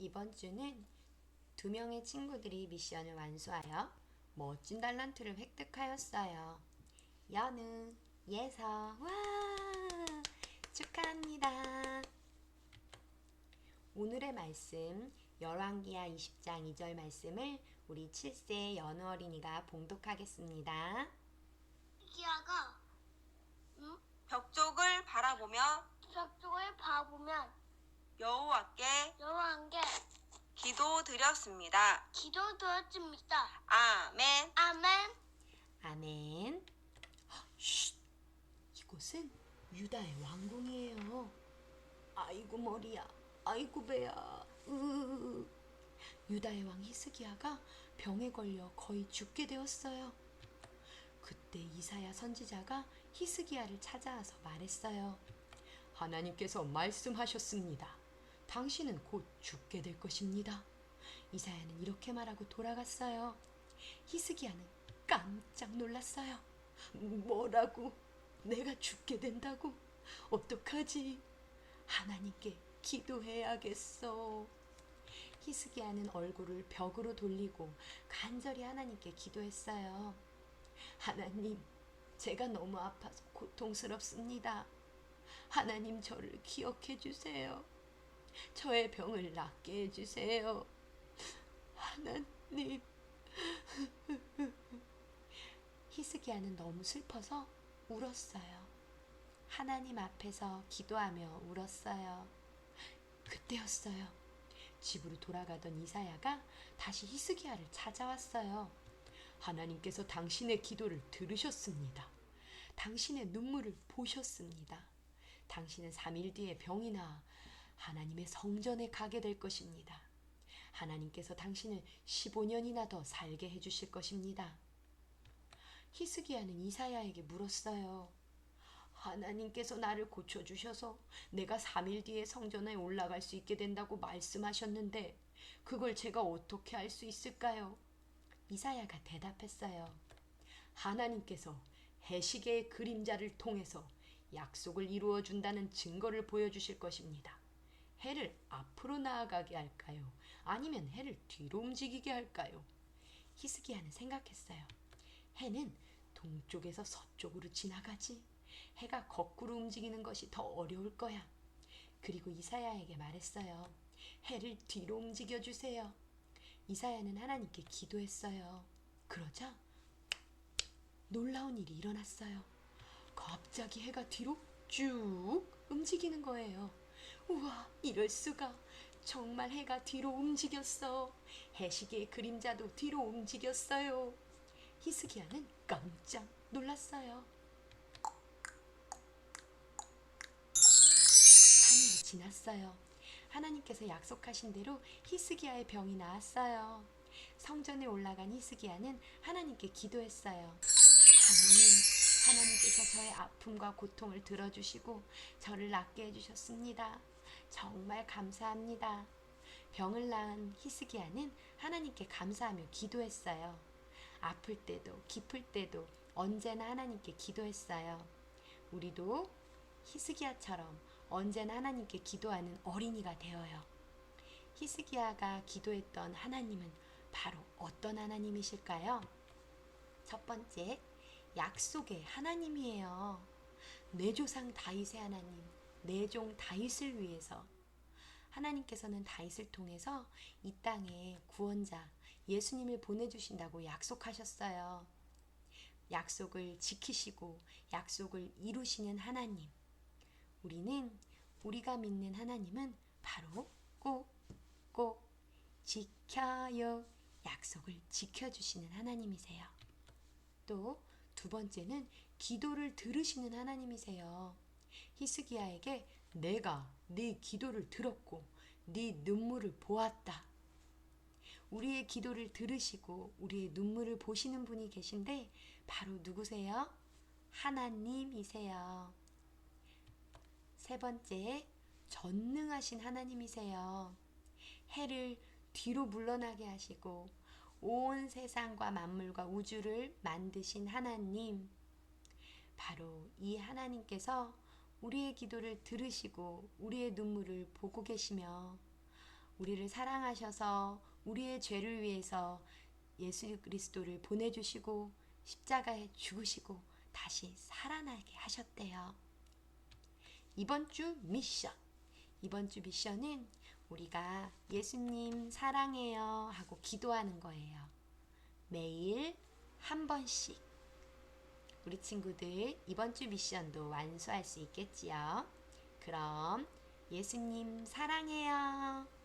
이번 주는 두 명의 친구들이 미션을 완수하여 멋진 달란트를 획득하였어요. 연우, 예서, 와! 축하합니다. 오늘의 말씀 열왕기하 20장 2절 말씀을 우리 7세 연우 어린이가 봉독하겠습니다. 기아가 응? 벽 쪽을 바라보며 벽쪽을 봐보면 여호와께 여호와께 기도드렸습니다. 기도 드렸습니다. 아멘. 아멘. 아멘. 헉, 쉿! 이곳은 유다의 왕궁이에요. 아이고 머리야, 아이고 배야. 으. 유다의 왕 히스기야가 병에 걸려 거의 죽게 되었어요. 그때 이사야 선지자가 히스기야를 찾아와서 말했어요. 하나님께서 말씀하셨습니다. 당신은 곧 죽게 될 것입니다. 이사야는 이렇게 말하고 돌아갔어요. 히스기야는 깜짝 놀랐어요. 뭐라고? 내가 죽게 된다고? 어떡하지? 하나님께 기도해야겠어. 히스기야는 얼굴을 벽으로 돌리고 간절히 하나님께 기도했어요. 하나님, 제가 너무 아파서 고통스럽습니다. 하나님 저를 기억해 주세요. 저의 병을 낫게 해 주세요. 하나님. 히스기야는 너무 슬퍼서 울었어요. 하나님 앞에서 기도하며 울었어요. 그때였어요. 집으로 돌아가던 이사야가 다시 히스기야를 찾아왔어요. 하나님께서 당신의 기도를 들으셨습니다. 당신의 눈물을 보셨습니다. 당신은 3일 뒤에 병이 나 하나님의 성전에 가게 될 것입니다. 하나님께서 당신을 15년이나 더 살게 해주실 것입니다. 히스기야는 이사야에게 물었어요. 하나님께서 나를 고쳐주셔서 내가 3일 뒤에 성전에 올라갈 수 있게 된다고 말씀하셨는데 그걸 제가 어떻게 할 수 있을까요? 이사야가 대답했어요. 하나님께서 해시계의 그림자를 통해서 약속을 이루어 준다는 증거를 보여주실 것입니다. 해를 앞으로 나아가게 할까요? 아니면 해를 뒤로 움직이게 할까요? 히스기야는 생각했어요. 해는 동쪽에서 서쪽으로 지나가지. 해가 거꾸로 움직이는 것이 더 어려울 거야. 그리고 이사야에게 말했어요. 해를 뒤로 움직여 주세요. 이사야는 하나님께 기도했어요. 그러자 놀라운 일이 일어났어요. 갑자기 해가 뒤로 쭉 움직이는 거예요. 우와, 이럴 수가. 정말 해가 뒤로 움직였어. 해시계의 그림자도 뒤로 움직였어요. 히스기야는 깜짝 놀랐어요. 3일이 지났어요. 하나님께서 약속하신 대로 히스기야의 병이 나았어요. 성전에 올라간 히스기야는 하나님께 기도했어요. 하나님, 하나님께서 저의 아픔과 고통을 들어주시고 저를 낫게 해주셨습니다. 정말 감사합니다. 병을 낳은 히스기야는 하나님께 감사하며 기도했어요. 아플 때도 기쁠 때도 언제나 하나님께 기도했어요. 우리도 히스기야처럼 언제나 하나님께 기도하는 어린이가 되어요. 히스기야가 기도했던 하나님은 바로 어떤 하나님이실까요? 첫 번째, 약속의 하나님이에요. 내 조상 다윗의 하나님, 내 종 다윗을 위해서 하나님께서는 다윗을 통해서 이 땅에 구원자 예수님을 보내주신다고 약속하셨어요. 약속을 지키시고 약속을 이루시는 하나님. 우리는 우리가 믿는 하나님은 바로 꼭 꼭 지켜요. 약속을 지켜주시는 하나님이세요. 또 두 번째는 기도를 들으시는 하나님이세요. 히스기야에게 내가 네 기도를 들었고 네 눈물을 보았다. 우리의 기도를 들으시고 우리의 눈물을 보시는 분이 계신데 바로 누구세요? 하나님이세요. 세 번째, 전능하신 하나님이세요. 해를 뒤로 물러나게 하시고 온 세상과 만물과 우주를 만드신 하나님. 바로 이 하나님께서 우리의 기도를 들으시고 우리의 눈물을 보고 계시며 우리를 사랑하셔서 우리의 죄를 위해서 예수 그리스도를 보내주시고 십자가에 죽으시고 다시 살아나게 하셨대요. 이번 주 미션. 이번 주 미션은 우리가 예수님 사랑해요 하고 기도하는 거예요. 매일 한 번씩. 우리 친구들 이번 주 미션도 완수할 수 있겠지요? 그럼 예수님 사랑해요.